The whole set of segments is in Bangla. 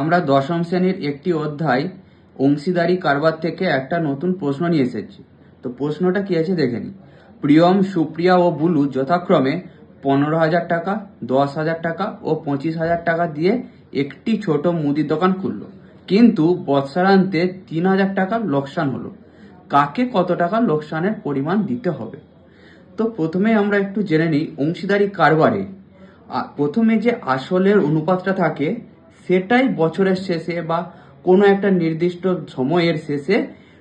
আমরা দশম শ্রেণির একটি অধ্যায় অংশীদারি কারবার থেকে একটা নতুন প্রশ্ন নিয়ে এসেছি। তো প্রশ্নটা কি আছে দেখে নিই। প্রিয়ম, সুপ্রিয়া ও বুলু যথাক্রমে পনেরো হাজার টাকা, দশ হাজার টাকা ও পঁচিশ হাজার টাকা দিয়ে একটি ছোট মুদির দোকান খুললো। কিন্তু বৎসরান্তে তিন হাজার টাকা লোকসান হলো। কাকে কত টাকা লোকসানের পরিমাণ দিতে হবে? তো প্রথমে আমরা একটু জেনে নিই অংশীদারি কারবারে। প্রথমে যে আসলের অনুপাতটা থাকে সেটাই বছরের শেষে বা কোনো একটা নির্দিষ্ট সময়ের শেষে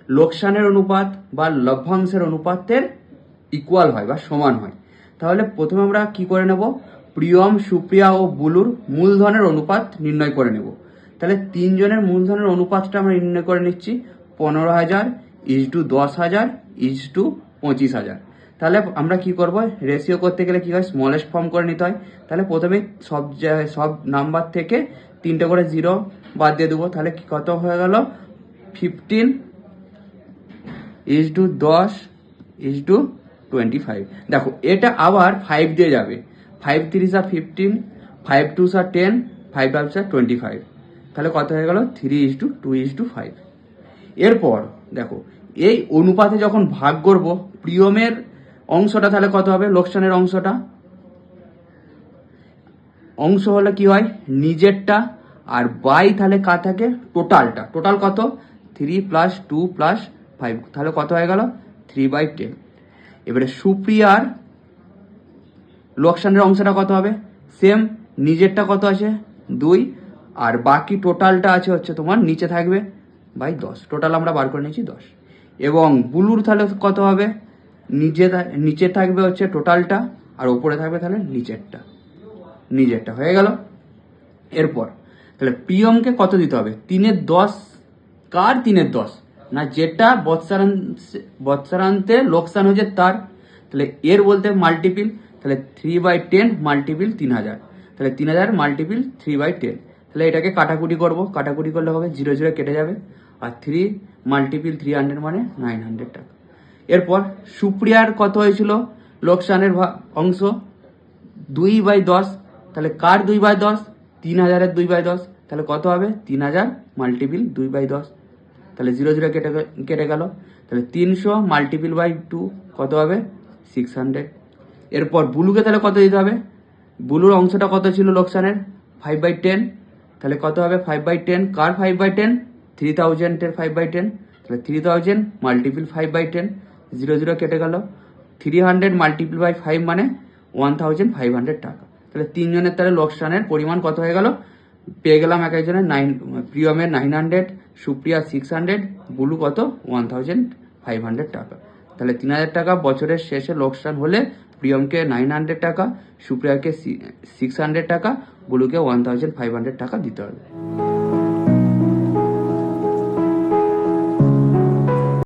লোকসানের অনুপাত বা লভ্যাংশের অনুপাতের ইকুয়াল হয় বা সমান হয়। তাহলে প্রথমে আমরা কি করে নেব? প্রিয়ম, সুপ্রিয়া ও বুলুর মূলধনের অনুপাত নির্ণয় করে নেব। তাহলে তিনজনের মূলধনের অনুপাতটা আমরা নির্ণয় করে নিচ্ছি। পনেরো হাজার ইজ টু দশ হাজার ইজ টু পঁচিশ হাজার। তাহলে আমরা কি করব? রেশিও করতে গেলে কি হয়? স্মলেস্ট ফর্ম করে নিতে হয়। তাহলে প্রথমে সব জায়গায় সব নাম্বার থেকে তিনটে করে জিরো বাদ দিয়ে দেবো। তাহলে কত হয়ে গেল? ফিফটিন ইজ টু দশ ইজ টু টোয়েন্টি ফাইভ দেখো, এটা আবার ফাইভ দিয়ে যাবে। ফাইভ থ্রি সা ফিফটিন ফাইভ টু সা টেন ফাইভ ফাইভ সা টোয়েন্টি ফাইভ তাহলে কত হয়ে গেল? Three is to two is to five এরপর দেখো, এই অনুপাতে যখন ভাগ করব প্রিয়মের অংশটা তাহলে কত হবে? লোকসানের অংশটা? অংশ হলে কি হয়? নিজেরটা আর বাই তাহলে কার থাকে? টোটালটা টোটাল কত? Three plus two plus five তাহলে কত হয়ে গেল? থ্রি বাই টেন এবারে সুপ্রিয়ার লোকসানের অংশটা কত হবে? সেম নিজেরটা কত আছে? দুই। আর বাকি টোটালটা আছে হচ্ছে তোমার নিচে থাকবে বাই দশ। টোটাল আমরা বার করে নিয়েছি দশ। এবং বুলুর তাহলে কত হবে? থা- নিচে থাকবে হচ্ছে টোটালটা আর ওপরে থাকবে তাহলে নিচেরটা। নিজেরটা হয়ে গেল। এরপর, তাহলে প্রিয়মকে কত দিতে হবে? তিনের দশ। কার তিনের দশ? না, যেটা বৎসরান বৎসরান্তে লোকসান হয়েছে তার। তাহলে এর বলতে মাল্টিপিল তাহলে থ্রি বাই টেন মাল্টিপিল তিন হাজার। তাহলে তিন হাজার মাল্টিপিল থ্রি বাই টেন তাহলে এটাকে কাটাকুটি করব। কাটাকুটি করলে হবে জিরো জিরো কেটে যাবে। আর থ্রি মাল্টিপিল থ্রি হান্ড্রেড মানে নাইন হান্ড্রেড টাকা। এরপর সুপ্রিয়ার কত হয়েছিল? লোকসানের অংশ? দুই বাই দশ। তাহলে কার দুই বাই দশ? তিন হাজারের দুই বাই দশ। তাহলে কত হবে? তিন হাজার মাল্টিপিল দুই বাই দশ। তাহলে জিরো জিরো কেটে কেটে গেল। তাহলে তিনশো মাল্টিপিল বাই টু কত হবে? সিক্স হান্ড্রেড এরপর বুলুকে তাহলে কত দিতে হবে? বুলুর অংশটা কত ছিল লোকসানের? ফাইভ বাই টেন তাহলে কত হবে? ফাইভ বাই টেন কার ফাইভ বাই টেন থ্রি থাউজেন্ডের ফাইভ বাই টেন তাহলে three thousand multiple five by ten zero zero কেটে গেল। Three hundred multiple by five মানে ওয়ান থাউজেন্ড ফাইভ হান্ড্রেড টাকা। তাহলে তিনজনের তাহলে লোকসানের পরিমাণ কত হয়ে গেল? পেয়ে গেলাম এক একজনের nine প্রিয়মের nine hundred Supriya six hundred Bulu কত? ওয়ান থাউজেন্ড ফাইভ হান্ড্রেড টাকা। তাহলে তিন হাজার টাকা বছরের শেষে লোকসান হলে প্রিয়মকে নাইন হান্ড্রেড টাকা, সুপ্রিয়াকে সিক্স হান্ড্রেড টাকা, বুলুকে ওয়ান থাউজেন্ড ফাইভ হান্ড্রেড টাকা দিতে হবে।